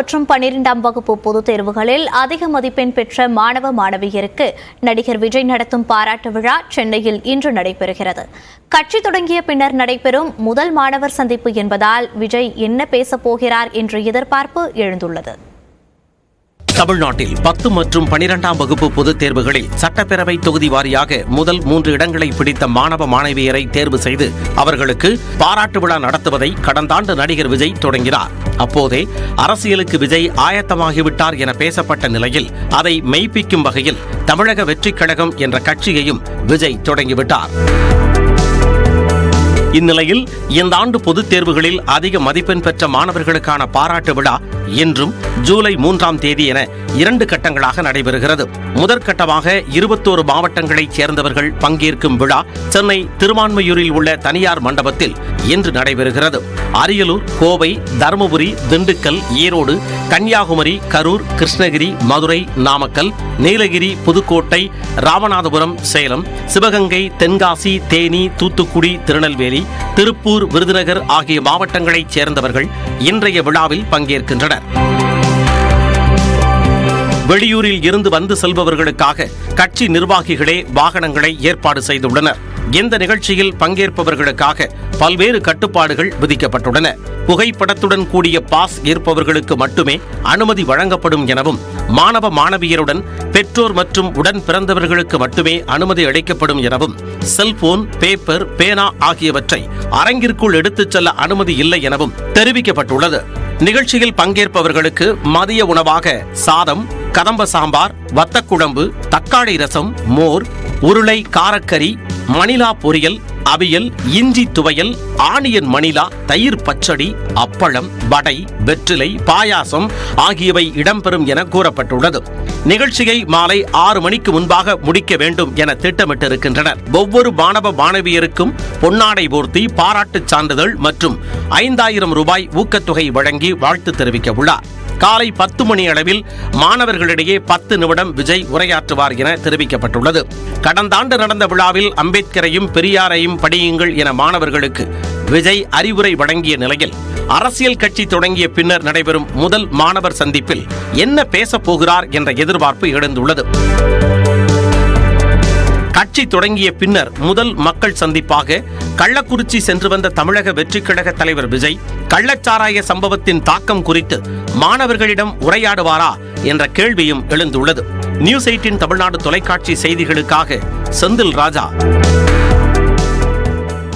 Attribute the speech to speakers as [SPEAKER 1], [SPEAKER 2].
[SPEAKER 1] மற்றும் பன்னிரெண்டாம் வகுப்பு பொதுத் தேர்வுகளில் அதிக மதிப்பெண் பெற்ற மாணவ மாணவியருக்கு நடிகர் விஜய் நடத்தும் பாராட்டு விழா சென்னையில் இன்று நடைபெறுகிறது. கட்சி தொடங்கிய பின்னர் நடைபெறும் முதல் மாணவர் சந்திப்பு என்பதால் விஜய் என்ன பேசப் போகிறார் என்ற எதிர்பார்ப்பு எழுந்துள்ளது.
[SPEAKER 2] தமிழ்நாட்டில் பத்து மற்றும் பனிரெண்டாம் வகுப்பு பொதுத் தேர்வுகளில் சட்டப்பேரவை தொகுதி வாரியாக முதல் மூன்று இடங்களை பிடித்த மாணவ மாணவியரை தேர்வு செய்து அவர்களுக்கு பாராட்டு விழா நடத்துவதை கடந்த ஆண்டு நடிகர் விஜய் தொடங்கினார். அப்போதே அரசியலுக்கு விஜய் ஆயத்தமாகிவிட்டார் என பேசப்பட்ட நிலையில் அதை மெய்ப்பிக்கும் வகையில் தமிழக வெற்றிக் கழகம் என்ற கட்சியையும் விஜய் தொடங்கிவிட்டார். இந்நிலையில் இந்த ஆண்டு பொதுத் தேர்வுகளில் அதிக மதிப்பெண் பெற்ற மாணவர்களுக்கான பாராட்டு விழா இன்றும் ஜூலை மூன்றாம் தேதி என இரண்டு கட்டங்களாக நடைபெறுகிறது. முதற்கட்டமாக இருபத்தோரு மாவட்டங்களைச் சேர்ந்தவர்கள் பங்கேற்கும் விழா சென்னை திருவான்மையூரில் உள்ள தனியார் மண்டபத்தில் இன்று நடைபெறுகிறது. அரியலூர் கோவை தருமபுரி திண்டுக்கல் ஈரோடு கன்னியாகுமரி கரூர் கிருஷ்ணகிரி மதுரை நாமக்கல் நீலகிரி புதுக்கோட்டை ராமநாதபுரம் சேலம் சிவகங்கை தென்காசி தேனி தூத்துக்குடி திருநெல்வேலி திருப்பூர் விருதுநகர் ஆகிய மாவட்டங்களைச் சேர்ந்தவர்கள் இன்றைய விழாவில் பங்கேற்கின்றனர். வெளியூரில் இருந்து வந்து செல்பவர்களுக்காக கட்சி நிர்வாகிகளே வாகனங்களை ஏற்பாடு செய்துள்ளனர். இந்த நிகழ்ச்சியில் பங்கேற்பவர்களுக்காக பல்வேறு கட்டுப்பாடுகள் விதிக்கப்பட்டுள்ளன. புகைப்படத்துடன் கூடிய பாஸ் ஏற்பவர்களுக்கு மட்டுமே அனுமதி வழங்கப்படும் எனவும் மாணவ மாணவியருடன் பெற்றோர் மற்றும் உடன் பிறந்தவர்களுக்கு மட்டுமே அனுமதி அளிக்கப்படும் எனவும் செல்போன் பேப்பர் பேனா ஆகியவற்றை அரங்கிற்குள் எடுத்துச் செல்ல அனுமதி இல்லை எனவும் தெரிவிக்கப்பட்டுள்ளது. நிகழ்ச்சியில் பங்கேற்பவர்களுக்கு மதிய உணவாக சாதம் கதம்ப சாம்பார் வத்தக்குழம்பு தக்காளி ரசம் மோர் உருளை காரக்கறி மணிலா பொரியல் அவியல் இஞ்சி துவையல் ஆனியன் மணிலா தயிர் பச்சடி அப்பளம் வடை வெற்றிலை பாயாசம் ஆகியவை இடம்பெறும் என கூறப்பட்டுள்ளது. நிகழ்ச்சியை மாலை ஆறு மணிக்கு முன்பாக முடிக்க வேண்டும் என திட்டமிட்டிருக்கின்றனர். ஒவ்வொரு மாணவ மாணவியருக்கும் பொன்னாடை போர்த்தி பாராட்டுச் சான்றிதழ் மற்றும் ஐந்தாயிரம் ரூபாய் ஊக்கத்தொகை வழங்கி வாழ்த்து தெரிவிக்க உள்ளார் காலை பத்து மணி அளவில் மாணவர்களிடையே பத்து நிமிடம் விஜய் உரையாற்றுவார் என தெரிவிக்கப்பட்டுள்ளது. கடந்த ஆண்டு நடந்த விழாவில் அம்பேத்கரையும் பெரியாரையும் படியுங்கள் என மாணவர்களுக்கு விஜய் அறிவுரை வழங்கிய நிலையில் அரசியல் கட்சி தொடங்கிய பின்னர் நடைபெறும் முதல் மாணவர் சந்திப்பில் என்ன பேசப் போகிறார் என்ற எதிர்பார்ப்பு எழுந்துள்ளது. கட்சி தொடங்கிய பின்னர் முதல் மக்கள் சந்திப்பாக கள்ளக்குறிச்சி சென்று வந்த தமிழக வெற்றிக் கழக தலைவர் விஜய் கள்ளச்சாராய சம்பவத்தின் தாக்கம் குறித்து மாணவர்களிடம் உரையாடுவாரா என்ற கேள்வியும் எழுந்துள்ளது. நியூஸ் எயிட்டின் தமிழ்நாடு தொலைக்காட்சி செய்திகளுக்காக செந்தில் ராஜா.